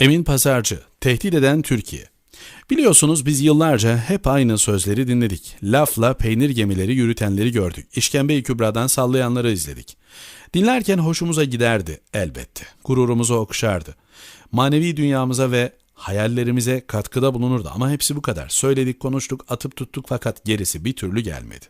Emin Pazarcı, tehdit eden Türkiye. Biliyorsunuz biz yıllarca hep aynı sözleri dinledik. Lafla peynir gemileri yürütenleri gördük. İşkembe-i Kübra'dan sallayanları izledik. Dinlerken hoşumuza giderdi elbette. Gururumuzu okşardı. Manevi dünyamıza ve hayallerimize katkıda bulunurdu ama hepsi bu kadar. Söyledik, konuştuk, atıp tuttuk fakat gerisi bir türlü gelmedi.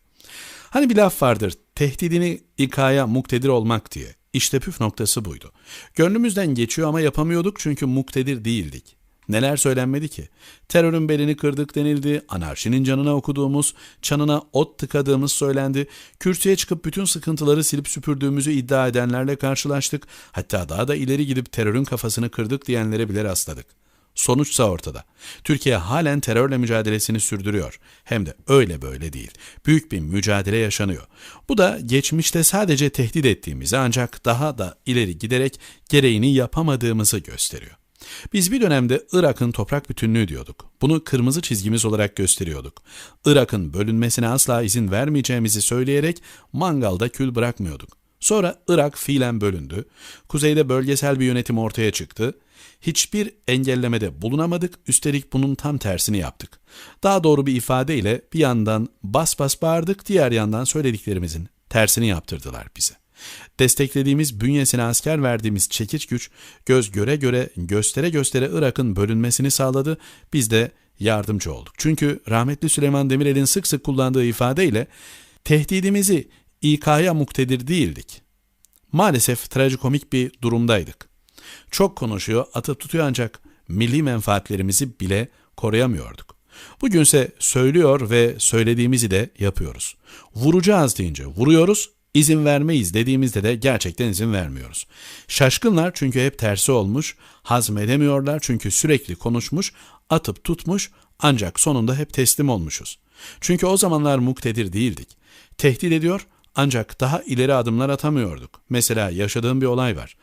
Hani bir laf vardır, tehdidini ikaya muktedir olmak diye. İşte püf noktası buydu. Gönlümüzden geçiyor ama yapamıyorduk çünkü muktedir değildik. Neler söylenmedi ki? Terörün belini kırdık denildi, anarşinin canına okuduğumuz, çanına ot tıkadığımız söylendi, kürsüye çıkıp bütün sıkıntıları silip süpürdüğümüzü iddia edenlerle karşılaştık, hatta daha da ileri gidip terörün kafasını kırdık diyenlere bile rastladık. Sonuçsa ortada. Türkiye halen terörle mücadelesini sürdürüyor. Hem de öyle böyle değil. Büyük bir mücadele yaşanıyor. Bu da geçmişte sadece tehdit ettiğimizi ancak daha da ileri giderek gereğini yapamadığımızı gösteriyor. Biz bir dönemde Irak'ın toprak bütünlüğü diyorduk. Bunu kırmızı çizgimiz olarak gösteriyorduk. Irak'ın bölünmesine asla izin vermeyeceğimizi söyleyerek mangalda kül bırakmıyorduk. Sonra Irak fiilen bölündü. Kuzeyde bölgesel bir yönetim ortaya çıktı. Hiçbir engellemede bulunamadık, üstelik bunun tam tersini yaptık. Daha doğru bir ifadeyle bir yandan bas bas bağırdık, diğer yandan söylediklerimizin tersini yaptırdılar bize. Desteklediğimiz bünyesine asker verdiğimiz çekiç güç göz göre göre göstere göstere Irak'ın bölünmesini sağladı. Biz de yardımcı olduk. Çünkü rahmetli Süleyman Demirel'in sık sık kullandığı ifadeyle tehdidimizi İK'ya muktedir değildik. Maalesef trajikomik bir durumdaydık. Çok konuşuyor, atıp tutuyor ancak milli menfaatlerimizi bile koruyamıyorduk. Bugünse söylüyor ve söylediğimizi de yapıyoruz. Vuracağız deyince vuruyoruz, izin vermeyiz dediğimizde de gerçekten izin vermiyoruz. Şaşkınlar çünkü hep tersi olmuş, hazmedemiyorlar çünkü sürekli konuşmuş, atıp tutmuş ancak sonunda hep teslim olmuşuz. Çünkü o zamanlar muktedir değildik. Tehdit ediyor, ancak daha ileri adımlar atamıyorduk. Mesela yaşadığım bir olay var.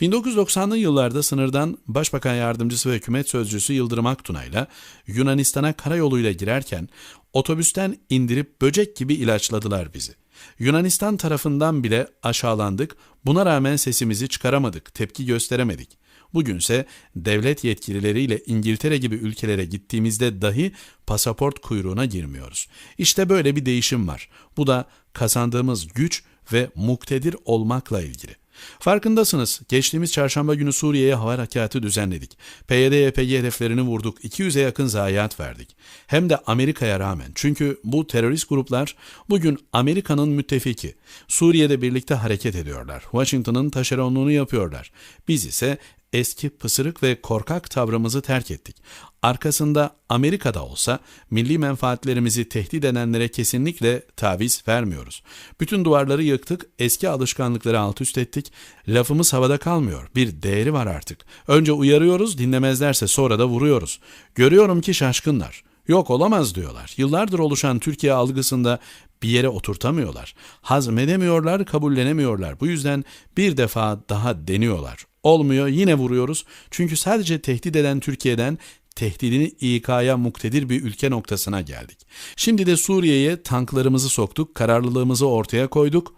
1990'lı yıllarda sınırdan Başbakan Yardımcısı ve Hükümet Sözcüsü Yıldırım Aktunay ile Yunanistan'a karayoluyla girerken otobüsten indirip böcek gibi ilaçladılar bizi. Yunanistan tarafından bile aşağılandık, buna rağmen sesimizi çıkaramadık, tepki gösteremedik. Bugünse devlet yetkilileriyle İngiltere gibi ülkelere gittiğimizde dahi pasaport kuyruğuna girmiyoruz. İşte böyle bir değişim var. Bu da kazandığımız güç ve muktedir olmakla ilgili. Farkındasınız. Geçtiğimiz çarşamba günü Suriye'ye hava harekatı düzenledik. PYD-YPG hedeflerini vurduk. 200'e yakın zayiat verdik. Hem de Amerika'ya rağmen. Çünkü bu terörist gruplar bugün Amerika'nın müttefiki. Suriye'de birlikte hareket ediyorlar. Washington'ın taşeronluğunu yapıyorlar. Biz ise eski pısırık ve korkak tavrımızı terk ettik. Arkasında Amerika'da olsa milli menfaatlerimizi tehdit edenlere kesinlikle taviz vermiyoruz. Bütün duvarları yıktık, eski alışkanlıkları alt üst ettik. Lafımız havada kalmıyor. Bir değeri var artık. Önce uyarıyoruz, dinlemezlerse sonra da vuruyoruz. Görüyorum ki şaşkınlar. Yok olamaz diyorlar. Yıllardır oluşan Türkiye algısında bir yere oturtamıyorlar. Hazmedemiyorlar, kabullenemiyorlar. Bu yüzden bir defa daha deniyorlar. Olmuyor yine vuruyoruz. Çünkü sadece tehdit eden Türkiye'den tehdidini İK'ya muktedir bir ülke noktasına geldik. Şimdi de Suriye'ye tanklarımızı soktuk, kararlılığımızı ortaya koyduk.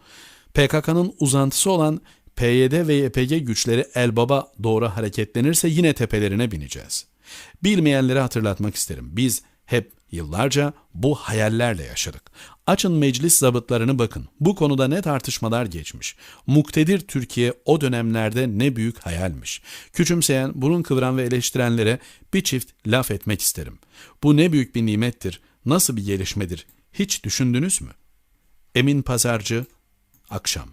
PKK'nın uzantısı olan PYD ve YPG güçleri Elbaba doğru hareketlenirse yine tepelerine bineceğiz. Bilmeyenlere hatırlatmak isterim. Biz hep yıllarca bu hayallerle yaşadık. Açın meclis zabıtlarını bakın. Bu konuda ne tartışmalar geçmiş. Muktedir Türkiye o dönemlerde ne büyük hayalmiş. Küçümseyen, burun kıvıran ve eleştirenlere bir çift laf etmek isterim. Bu ne büyük bir nimettir, nasıl bir gelişmedir hiç düşündünüz mü? Emin Pazarcı, Akşam